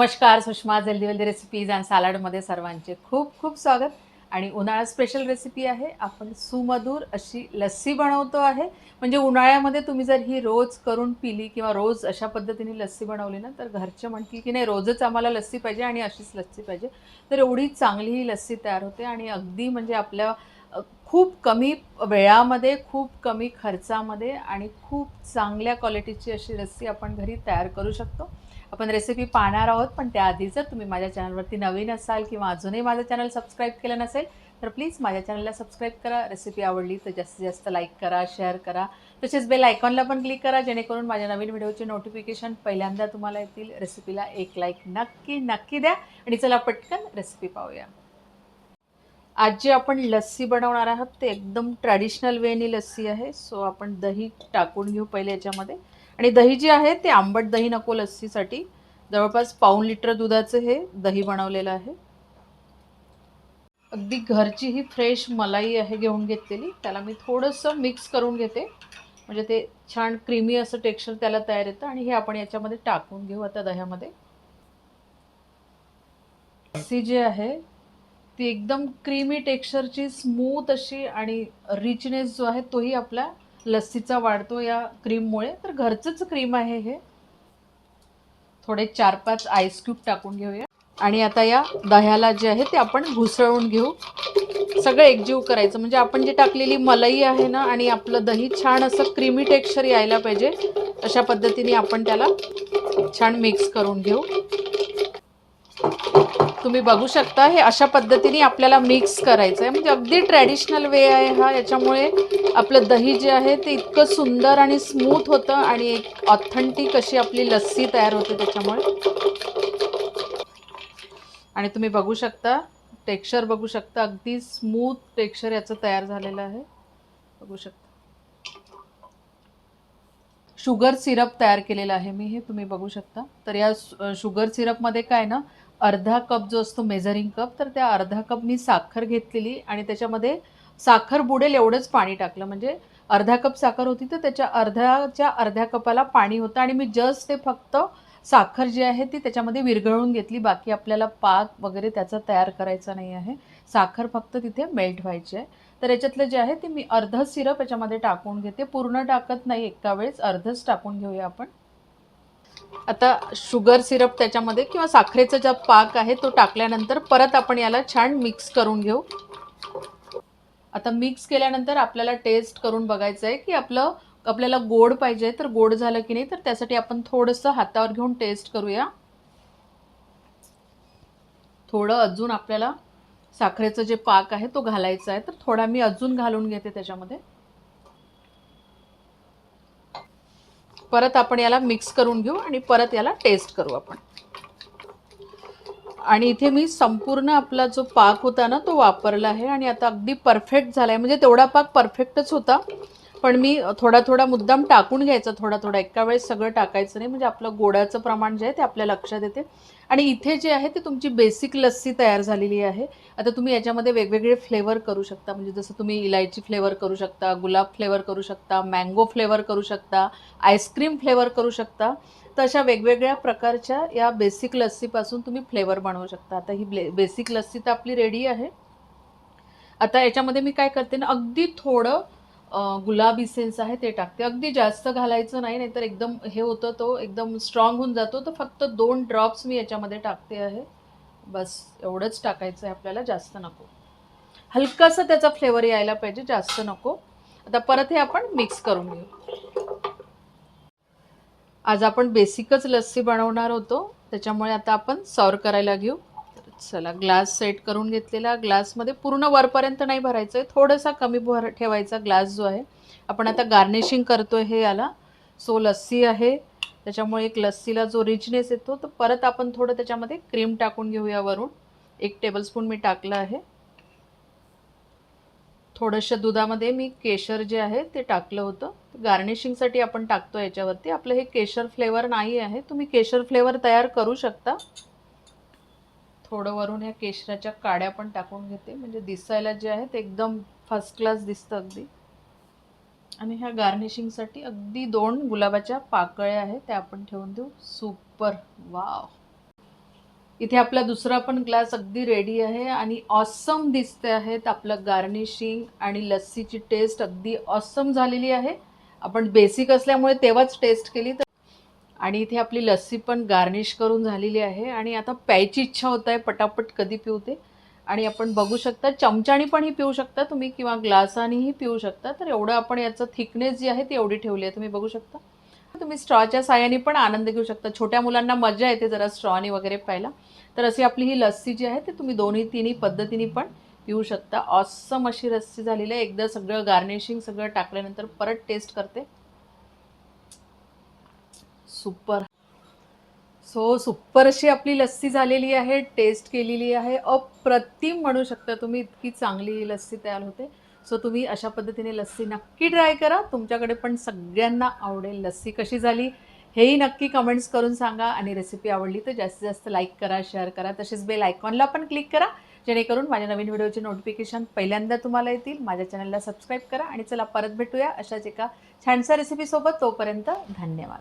नमस्कार सुषमा जल्दी जल्दी रेसिपीज अँड सॅलडमध्ये सर्वांचे खूप खूप स्वागत. आणि उन्हाळा स्पेशल रेसिपी आहे. आपण सुमधूर अशी लस्सी बनवतो आहे. म्हणजे उन्हाळ्यामध्ये तुम्ही जर ही रोज करून पिली किंवा रोज अशा पद्धतीने लस्सी बनवली ना तर घरचे म्हणतील की नाही रोजच आम्हाला लस्सी पाहिजे आणि अशीच लस्सी पाहिजे. तर एवढी चांगली ही लस्सी तयार होते आणि अगदी म्हणजे आपल्या खूप कमी वेळामध्ये खूप कमी खर्चामध्ये आणि खूप चांगल्या क्वालिटीची अशी लस्सी आपण घरी तयार करू शकतो. आपण रेसिपी पाहणार आहोत पण त्याआधी जर तुम्ही माझ्या चॅनलवरती नवीन असाल किंवा अजूनही माझं चॅनल सबस्क्राईब केलं नसेल तर प्लीज माझ्या चॅनलला सबस्क्राईब करा रेसिपी आवडली तर जास्तीत जास्त लाईक करा शेअर करा. तसेच बेल आयकॉनला पण क्लिक करा जेणेकरून माझ्या नवीन व्हिडिओचे नोटिफिकेशन पहिल्यांदा तुम्हाला येतील. रेसिपीला एक लाईक नक्की नक्की द्या. आणि चला पटकन रेसिपी पाहूया. आज जी आपण लस्सी बनवणार आहोत ते एकदम ट्रॅडिशनल वेनी लस्सी आहे. सो आपण दही टाकून घेऊ पहिले याच्यामध्ये. आणि दही जे आहे ते आंबट दही नको लस्सीसाठी. जवळपास पाऊण लिटर दुधाचं हे दही बनवलेलं आहे. अगदी घरची ही फ्रेश मलाई आहे घेऊन घेतलेली. त्याला मी थोडंसं मिक्स करून घेते. म्हणजे ते छान क्रीमी असं टेक्स्चर त्याला तयार येतं आणि हे आपण याच्यामध्ये टाकून घेऊ आता दह्यामध्ये. लस्सी जी आहे ती एकदम क्रीमी टेक्स्चरची स्मूथ अशी आणि रिचनेस जो आहे तोही आपला लस्सीचा वाढतो या क्रीममुळे तर घरचंच क्रीम आहे हे. थोडे चार पाच आईस क्यूब टाकून घेऊया. आणि आता या दह्याला जे आहे ते आपण घुसळून घेऊ. सगळं एकजीव करायचं. म्हणजे आपण जी टाकलेली मलाई आहे ना आणि आपलं दही छान असं क्रीमी टेक्स्चर यायला पाहिजे अशा पद्धतीने आपण त्याला छान मिक्स करून घेऊ. तुम्ही बघू शकता हे अशा पद्धतीने आपल्याला मिक्स करायचं आहे म्हणजे अगदी ट्रॅडिशनल वे आहे हा याच्यामुळे आपलं दही जे आहे ते इतकं सुंदर आणि स्मूथ होतं आणि एक ऑथेंटिक अशी आपली लस्सी तयार होते त्याच्यामुळे. आणि तुम्ही बघू शकता टेक्स्चर बघू शकता अगदी स्मूथ टेक्स्चर याचं तयार झालेलं आहे. बघू शकता. शुगर सिरप तयार केलेला आहे मी हे तुम्ही बघू शकता. तर या शुगर सिरपमध्ये काय ना अर्धा कप जो असतो मेजरिंग कप तर त्या अर्धा कप मी साखर घेतलेली आणि त्याच्यामध्ये साखर बुडेल एवढंच पाणी टाकलं. म्हणजे अर्धा कप साखर होती तर त्याच्या अर्ध्याच्या अर्ध्या कपाला पाणी होतं आणि मी जस्ट ते फक्त साखर जी आहे ती त्याच्यामध्ये विरघळून घेतली. बाकी आपल्याला पाक वगैरे त्याचा तयार करायचा नाही आहे. साखर फक्त तिथे मेल्ट व्हायची आहे. तर याच्यातलं जे आहे ते मी अर्ध सिरप याच्यामध्ये टाकून घेते. पूर्ण टाकत नाही एका वेळेस अर्धच टाकून घेऊया आपण. आता शुगर सिरप त्याच्यामध्ये किंवा साखरेचा जो पाक आहे तो टाकल्यानंतर परत आपण याला छान मिक्स करून घेऊ. आता मिक्स केल्यानंतर आपल्याला टेस्ट करून बघायचं आहे की आपलं आपल्याला गोड पाहिजे तर गोड झालं की नाही तर त्यासाठी आपण थोडंसं हातावर घेऊन टेस्ट करूया. थोडं अजून आपल्याला साखरेचं जे पाक आहे तो घालायचा आहे तर थोडा मी अजून घालून घेते त्याच्यामध्ये. परत आपण याला मिक्स करून घेऊ आणि परत याला टेस्ट करू आपण. आणि इथे मी संपूर्ण आपला जो पाक होता ना तो वापरला आहे आणि आता अगदी परफेक्ट झाला आहे म्हणजे तेवढा पाक परफेक्टच होता. पण मी थोडा थोडा मुद्दाम टाकून घ्यायचा थोडा थोडा. एका वेळेस सगळं टाकायचं नाही म्हणजे आपलं गोडाचं प्रमाण जे आहे ते आपल्या लक्षात येते. आणि इथे जे आहे ते तुमची बेसिक लस्सी तयार झालेली आहे. आता तुम्ही याच्यामध्ये वेगवेगळे फ्लेवर करू शकता. म्हणजे जसं तुम्ही इलायची फ्लेवर करू शकता गुलाब फ्लेवर करू शकता मँगो फ्लेवर करू शकता आईस्क्रीम फ्लेवर करू शकता. तर अशा वेगवेगळ्या प्रकारच्या या बेसिक लस्सीपासून तुम्ही फ्लेवर बनवू शकता. आता ही ब्ले बेसिक लस्सी तर आपली रेडी आहे. आता याच्यामध्ये मी काय करते ना अगदी थोडं गुलाबी सेन्स आहे ते टाकते. अगदी जास्त घालायचं नाही नाहीतर एकदम हे होतं तो एकदम स्ट्रॉंग होऊन जातो. तर फक्त दोन ड्रॉप्स मी याच्यामध्ये टाकते आहे. बस एवढंच टाकायचं आहे आपल्याला जास्त नको. हलकासा त्याचा फ्लेवर यायला पाहिजे जास्त नको. आता परत हे आपण मिक्स करून घेऊ. आज आपण बेसिकच लस्सी बनवणार होतो. त्याच्यामुळे आता आपण सर्व करायला घेऊ. चला ग्लास सेट करून घेतलेला. ग्लासमध्ये पूर्ण वरपर्यंत नाही भरायचं आहे थोडासा कमी भर ठेवायचा ग्लास जो आहे. आपण आता गार्निशिंग करतोय हे याला. सो लस्सी आहे. त्याच्यामुळे एक लस्सीला जो रिचनेस येतो तर परत आपण थोडं त्याच्यामध्ये क्रीम टाकून घेऊया वरून. एक टेबलस्पून मी टाकलं आहे. थोडंसं दुधामध्ये मी केशर जे आहे ते टाकलं होतं. गार्निशिंगसाठी आपण टाकतो याच्यावरती. आपलं हे केशर फ्लेवर नाही आहे. तुम्ही केशर फ्लेवर तयार करू शकता. थोडं वरून ह्या केशराच्या काड्या पण टाकून घेते. म्हणजे दिसायला जे आहे ते एकदम फर्स्ट क्लास दिसतं अगदी. आणि ह्या गार्निशिंगसाठी अगदी दोन गुलाबाच्या पाकळ्या आहेत त्या आपण ठेवून देऊ. सुपर वाव इथे आपला दुसरा पण ग्लास अगदी रेडी आहे आणि ऑसम दिसते आहेत आपलं गार्निशिंग आणि लस्सीची टेस्ट अगदी ऑसम झालेली आहे. आपण बेसिक असल्यामुळे तेव्हाच टेस्ट केली तर आणि इथे आपली लस्सी पण गार्निश करून झालेली आहे. आणि आता प्यायची इच्छा होत आहे पटापट कधी पिवते. आणि आपण बघू शकता चमच्यानी पण ही पिऊ शकता तुम्ही किंवा ग्लासानेही पिऊ शकता. तर एवढं आपण याचं थिकनेस जी आहे ती एवढी ठेवली आहे तुम्ही बघू शकता. तुम्ही स्ट्रॉच्या साह्याने पण आनंद घेऊ शकता. छोट्या मुलांना मजा येते जरा स्ट्रॉने वगैरे प्यायला. तर अशी आपली ही लस्सी जी आहे ती तुम्ही दोन्ही तिन्ही पद्धतीने पण पिऊ शकता. ऑसम अशी लस्सी झालेली आहे. एकदा सगळं गार्निशिंग सगळं टाकल्यानंतर परत टेस्ट करते. सुपर. सो सुपर अशी आपली लस्सी झालेली आहे टेस्ट केलेली आहे. अप्रतिम म्हणू शकता तुम्ही इतकी चांगली ही लस्सी तयार होते. सो तुम्ही अशा पद्धतीने लस्सी नक्की ट्राय करा. तुमच्याकडे पण सगळ्यांना आवडेल लस्सी कशी झाली हेही नक्की कमेंट्स करून सांगा. आणि रेसिपी आवडली तर जास्तीत जास्त लाईक करा शेअर करा. तसेच बेल आयकॉनला पण क्लिक करा. जेणेकरून माझ्या नवीन व्हिडिओचे नोटिफिकेशन पहिल्यांदा तुम्हाला येतील. माझ्या चॅनलला सबस्क्राईब करा. आणि चला परत भेटूया अशाच एका छानशा रेसिपीसोबत तोपर्यंत धन्यवाद.